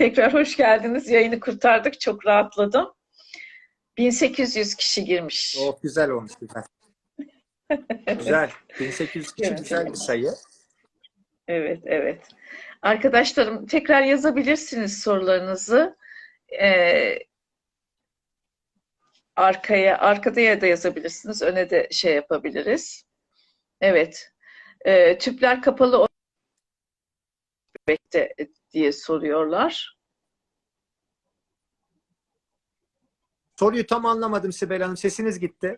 Tekrar hoş geldiniz. Yayını kurtardık. Çok rahatladım. 1800 kişi girmiş. O güzel olmuş güzel. güzel. 1800 kişi Evet. güzel bir sayı. Evet, evet. Arkadaşlarım tekrar yazabilirsiniz sorularınızı. Ee, arkaya, arkada da yazabilirsiniz. Öne de şey yapabiliriz. Evet. Ee, tüpler kapalı bekte diye soruyorlar. Soruyu tam anlamadım Sibel Hanım. Sesiniz gitti.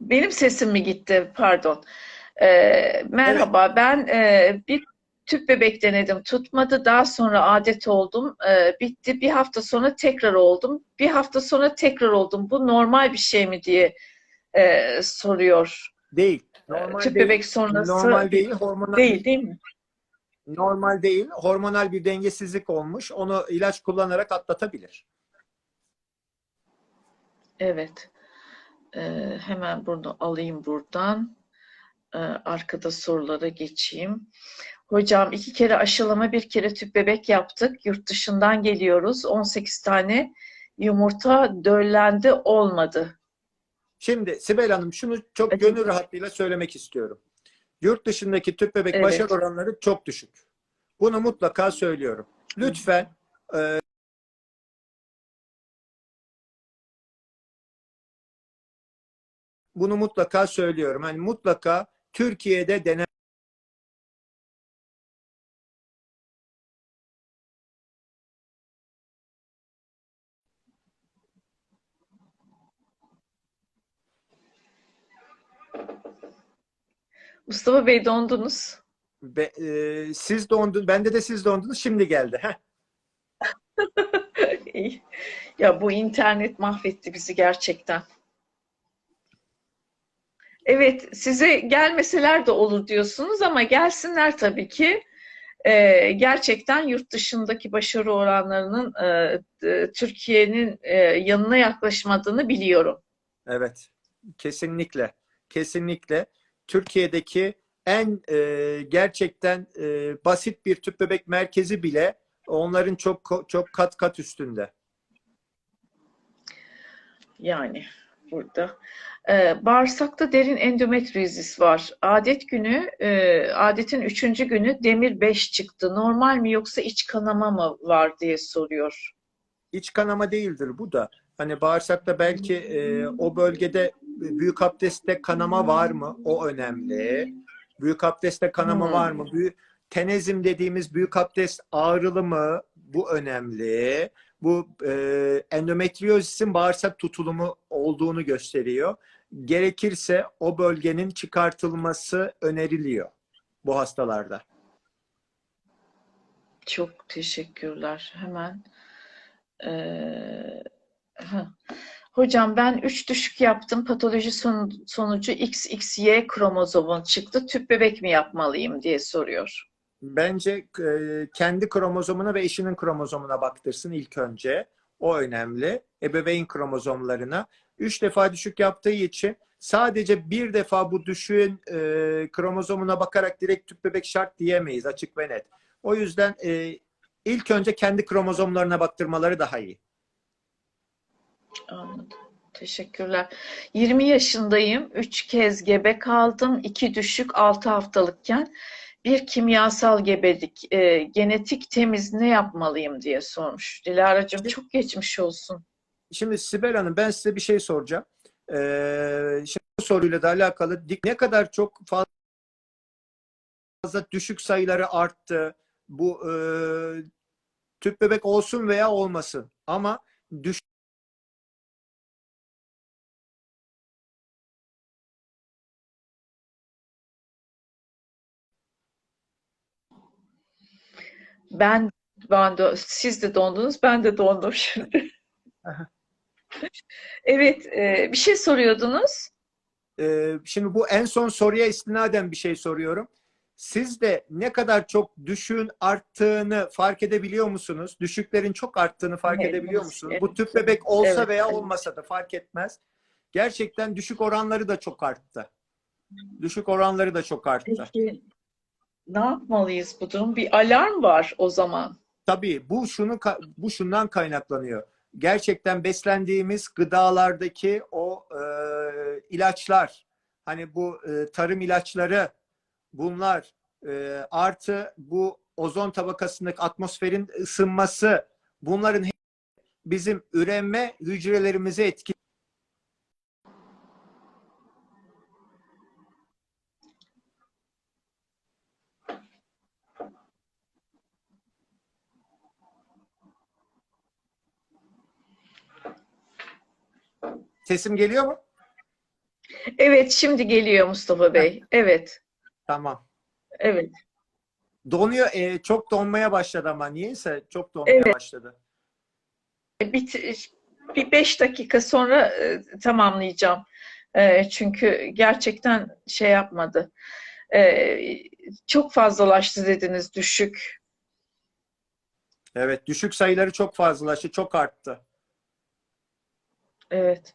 Benim sesim mi gitti? Pardon. Ee, merhaba. Ben e, bir tüp bebek denedim. Tutmadı. Daha sonra adet oldum. Ee, bitti. Bir hafta sonra tekrar oldum. Bir hafta sonra tekrar oldum. Bu normal bir şey mi diye e, soruyor. Değil. Ee, Normal tüp değil. bebek sonrası Normal değil. Hormonal değil, değil mi? Normal değil. Hormonal bir dengesizlik olmuş. Onu ilaç kullanarak atlatabilir. Evet. Ee, hemen bunu alayım buradan. Ee, arkada sorulara geçeyim. Hocam iki kere aşılama, bir kere tüp bebek yaptık. Yurt dışından geliyoruz. 18 tane yumurta döllendi olmadı. Şimdi Sibel Hanım şunu çok gönül rahatlığıyla söylemek istiyorum. Yurt dışındaki tüp bebek Evet. başarı oranları çok düşük. Bunu mutlaka söylüyorum. Lütfen e, bunu mutlaka söylüyorum. Hani mutlaka Türkiye'de denen Mustafa Bey dondunuz. Be- e, siz dondun, bende de siz dondunuz. Şimdi geldi. Heh. İyi. Ya bu internet mahvetti bizi gerçekten. Evet, size gelmeseler de olur diyorsunuz ama gelsinler tabii ki. Ee, gerçekten yurt dışındaki başarı oranlarının e, Türkiye'nin e, yanına yaklaşmadığını biliyorum. Evet. Kesinlikle. Kesinlikle. Türkiye'deki en e, gerçekten e, basit bir tüp bebek merkezi bile onların çok çok kat kat üstünde. Yani burada. Ee, bağırsakta derin endometriozis var. Adet günü, e, adetin üçüncü günü demir 5 çıktı. Normal mi yoksa iç kanama mı var diye soruyor. İç kanama değildir bu da. Hani bağırsakta belki e, o bölgede büyük abdestte kanama var mı? O önemli. Büyük abdestte kanama Hmm. var mı? Büyük, tenezim dediğimiz büyük abdest ağrılı mı? Bu önemli. Bu e, endometriozisin bağırsak tutulumu olduğunu gösteriyor. Gerekirse o bölgenin çıkartılması öneriliyor bu hastalarda. Çok teşekkürler. Hemen. Ee, ha. Hocam ben 3 düşük yaptım. Patoloji son- sonucu XXY kromozomun çıktı. Tüp bebek mi yapmalıyım diye soruyor. Bence e, kendi kromozomuna ve eşinin kromozomuna baktırsın ilk önce. O önemli. Ebeveyn kromozomlarına. Üç defa düşük yaptığı için sadece bir defa bu düşüğün e, kromozomuna bakarak direkt tüp bebek şart diyemeyiz açık ve net. O yüzden e, ilk önce kendi kromozomlarına baktırmaları daha iyi. Anladım. Teşekkürler. 20 yaşındayım. 3 kez gebe kaldım. 2 düşük 6 haftalıkken bir kimyasal gebelik. Ee, genetik temiz ne yapmalıyım diye sormuş. Dilara'cığım çok geçmiş olsun. Şimdi Sibel Hanım ben size bir şey soracağım. Ee, şimdi bu soruyla da alakalı ne kadar çok fazla düşük sayıları arttı. Bu e, tüp bebek olsun veya olmasın. Ama düş Ben, ben de, siz de dondunuz, ben de dondum şimdi. Evet, e, bir şey soruyordunuz. e, şimdi bu en son soruya istinaden bir şey soruyorum. Siz de ne kadar çok düşüğün arttığını fark edebiliyor musunuz? Düşüklerin çok arttığını fark Evet, edebiliyor musunuz? evet. Bu tüp bebek olsa Evet, veya evet. olmasa da fark etmez. Gerçekten düşük oranları da çok arttı. Düşük oranları da çok arttı. Peki, ne yapmalıyız bu durum? Bir alarm var o zaman. Tabii bu şunu bu şundan kaynaklanıyor. Gerçekten beslendiğimiz gıdalardaki o e, ilaçlar, hani bu e, tarım ilaçları, bunlar e, artı bu ozon tabakasındaki atmosferin ısınması, bunların bizim üreme hücrelerimizi etkiliyor. Sesim geliyor mu? Evet, şimdi geliyor Mustafa Bey. Evet, Tamam. evet. Donuyor, e, çok donmaya başladı ama niyeyse çok donmaya Evet. başladı. Bir, bir beş dakika sonra e, tamamlayacağım. E, çünkü gerçekten şey yapmadı. E, çok fazlalaştı dediniz, düşük. Evet, düşük sayıları çok fazlalaştı, çok arttı. Evet.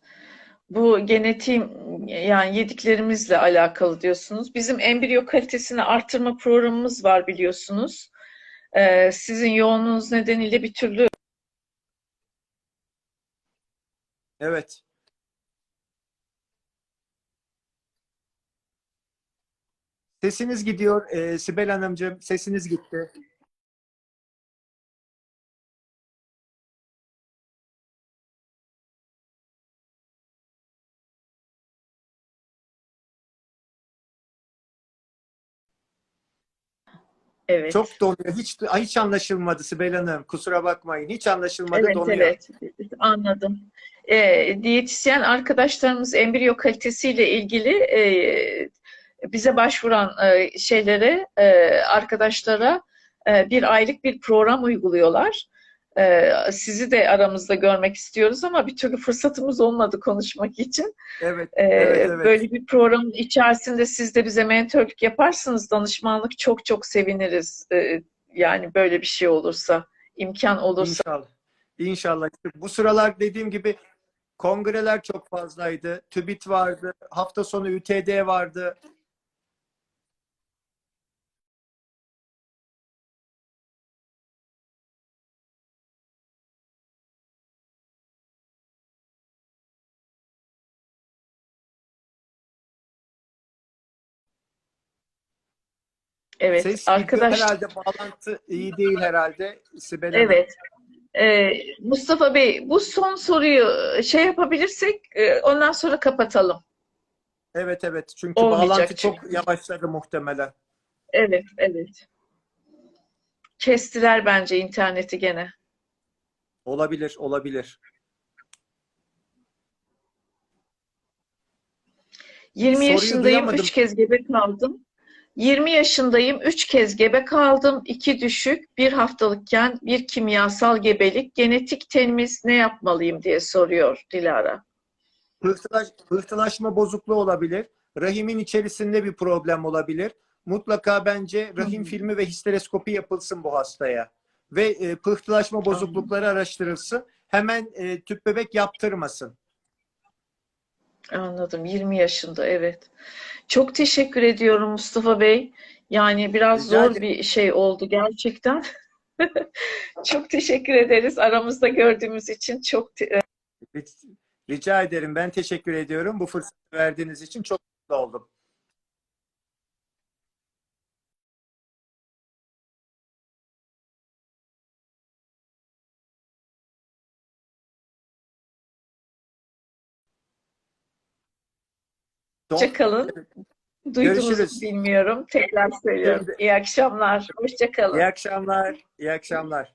Bu genetiğim yani yediklerimizle alakalı diyorsunuz. Bizim embriyo kalitesini artırma programımız var biliyorsunuz. E, sizin yoğunluğunuz nedeniyle bir türlü Evet. Sesiniz gidiyor e, Sibel Hanımcığım, sesiniz gitti. Evet. Çok donuyor. Hiç hiç anlaşılmadı Sibel Hanım. Kusura bakmayın. Hiç anlaşılmadı, Evet, donuyor. evet. Anladım. Ee, diyetisyen arkadaşlarımız embriyo kalitesiyle ilgili e, bize başvuran e, şeylere, e, arkadaşlara e, bir aylık bir program uyguluyorlar. E, sizi de aramızda görmek istiyoruz ama bir türlü fırsatımız olmadı konuşmak için. Evet, Ee, evet, evet. Böyle bir programın içerisinde siz de bize mentörlük yaparsınız, danışmanlık çok çok seviniriz. Ee, yani böyle bir şey olursa, imkan olursa. İnşallah. İnşallah. Bu sıralar dediğim gibi kongreler çok fazlaydı. TÜBİT vardı. Hafta sonu ÜTD vardı. Evet, Ses arkadaş. herhalde bağlantı iyi değil herhalde Sibel Hanım. Evet. Ee, Mustafa Bey, bu son soruyu şey yapabilirsek e, ondan sonra kapatalım. Evet evet. Çünkü Olmayacak bağlantı çünkü. çok yavaşladı muhtemelen. Evet, evet. Kestiler bence interneti gene. Olabilir, olabilir. 20 Soruyu yaşındayım, duyamadım. 3 kez gebe kaldım. 20 yaşındayım, 3 kez gebe kaldım. 2 düşük, bir haftalıkken bir kimyasal gebelik. Genetik temiz ne yapmalıyım diye soruyor Dilara. Pıhtılaş, pıhtılaşma bozukluğu olabilir. Rahimin içerisinde bir problem olabilir. Mutlaka bence rahim Hı filmi ve histeroskopi yapılsın bu hastaya. Ve e, pıhtılaşma bozuklukları araştırılsın. Hemen e, tüp bebek yaptırmasın. Anladım. 20 yaşında, evet. Çok teşekkür ediyorum Mustafa Bey. Yani biraz Rica zor ederim. bir şey oldu gerçekten. Çok teşekkür ederiz. Aramızda gördüğümüz için çok te- Rica ederim. Ben teşekkür ediyorum. Bu fırsatı verdiğiniz için çok mutlu oldum. Hoşça kalın. Duydunuz bilmiyorum. Tekrar söylüyorum. İyi akşamlar. Hoşça kalın. İyi akşamlar. İyi akşamlar.